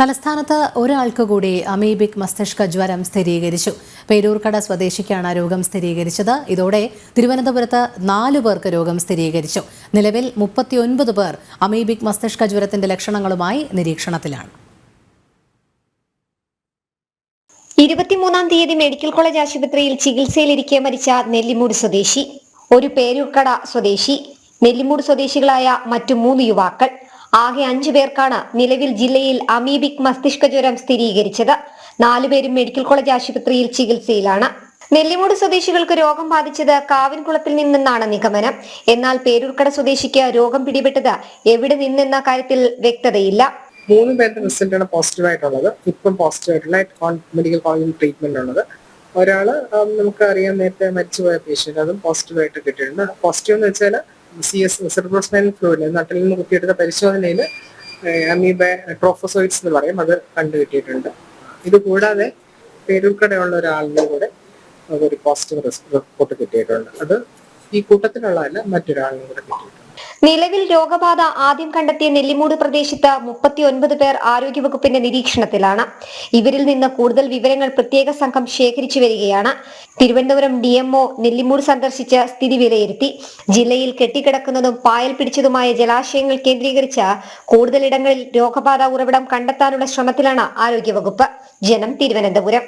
തലസ്ഥാനത്ത് ഒരാൾക്ക് കൂടി അമീബിക് മസ്തിഷ്ക ജ്വരം സ്ഥിരീകരിച്ചു. പേരൂർക്കട സ്വദേശിക്കാണ് രോഗം സ്ഥിരീകരിച്ചത്. ഇതോടെ തിരുവനന്തപുരത്ത് നാലു പേർക്ക് രോഗം സ്ഥിരീകരിച്ചു. നിലവിൽ മുപ്പത്തിയൊൻപത് പേർ അമീബിക് മസ്തിഷ്ക ജ്വരത്തിന്റെ ലക്ഷണങ്ങളുമായി നിരീക്ഷണത്തിലാണ്. ഇരുപത്തിമൂന്നാം തീയതി മെഡിക്കൽ കോളേജ് ആശുപത്രിയിൽ ചികിത്സയിലിരിക്കെ മരിച്ച നെല്ലിമൂട് സ്വദേശി. ഒരു പേരൂർക്കട സ്വദേശി. നെല്ലിമൂട് സ്വദേശികളായ മറ്റു മൂന്ന് യുവാക്കൾ. ആകെ അഞ്ചു പേർക്കാണ് നിലവിൽ ജില്ലയിൽ അമീബിക് മസ്തിഷ്ക ജ്വരം സ്ഥിരീകരിച്ചത്. നാലുപേരും മെഡിക്കൽ കോളേജ് ആശുപത്രിയിൽ ചികിത്സയിലാണ്. നെല്ലിമൂട് സ്വദേശികൾക്ക് രോഗം ബാധിച്ചത് കാവിൻകുളത്തിൽ നിന്നെന്നാണ് നിഗമനം. എന്നാൽ പേരൂർക്കട സ്വദേശിക്ക് രോഗം പിടിപെട്ടത് എവിടെ നിന്നെന്ന കാര്യത്തിൽ വ്യക്തതയില്ല. മൂന്ന് പേരുടെ റിസൾട്ടാണ് പോസിറ്റീവ് ആയിട്ടുള്ളത്. ഇപ്പം പോസിറ്റീവ് ആയിട്ടുള്ള മെഡിക്കൽ കോളേജിൽ ട്രീറ്റ്മെന്റ് ഉള്ളത് ഒരാൾ നമുക്ക് അറിയാൻ നേരത്തെ മരിച്ചുപോയ പേഷ്യന്റ് അതും പോസിറ്റീവ് ആയിട്ട് കിട്ടിയിട്ടുണ്ട്. പോസിറ്റീവ് എന്ന് വെച്ചാൽ സി എസ് സെർബ്രോസ്പൈനൽ ഫ്ലൂയിഡ് നട്ടിൽ നിന്ന് കുത്തിയെടുത്ത പരിശോധനയിൽ അമീബ ട്രോഫോസോയിഡ്സ് എന്ന് പറയും അത് കണ്ടുകിട്ടിയിട്ടുണ്ട്. ഇത് കൂടാതെ പേരൂർക്കടയുള്ള ഒരാളിന് കൂടെ ഒരു പോസിറ്റീവ് റിപ്പോർട്ട് കിട്ടിയിട്ടുണ്ട്. അത് ഈ കൂട്ടത്തിലുള്ളതല്ല മറ്റൊരാളിനും കൂടെ കിട്ടിയിട്ടുണ്ട്. നിലവിൽ രോഗബാധ ആദ്യം കണ്ടെത്തിയ നെല്ലിമൂട് പ്രദേശത്ത് മുപ്പത്തിയൊൻപത് പേർ ആരോഗ്യവകുപ്പിന്റെ നിരീക്ഷണത്തിലാണ്. ഇവരിൽ നിന്ന് കൂടുതൽ വിവരങ്ങൾ പ്രത്യേക സംഘം ശേഖരിച്ചു വരികയാണ്. തിരുവനന്തപുരം ഡി എംഒ നെല്ലിമൂട് സന്ദർശിച്ച് സ്ഥിതി വിലയിരുത്തി. ജില്ലയിൽ കെട്ടിക്കിടക്കുന്നതും പായൽ പിടിച്ചതുമായ ജലാശയങ്ങൾ കേന്ദ്രീകരിച്ച് കൂടുതലിടങ്ങളിൽ രോഗബാധ ഉറവിടം കണ്ടെത്താനുള്ള ശ്രമത്തിലാണ് ആരോഗ്യവകുപ്പ്. ജനം തിരുവനന്തപുരം.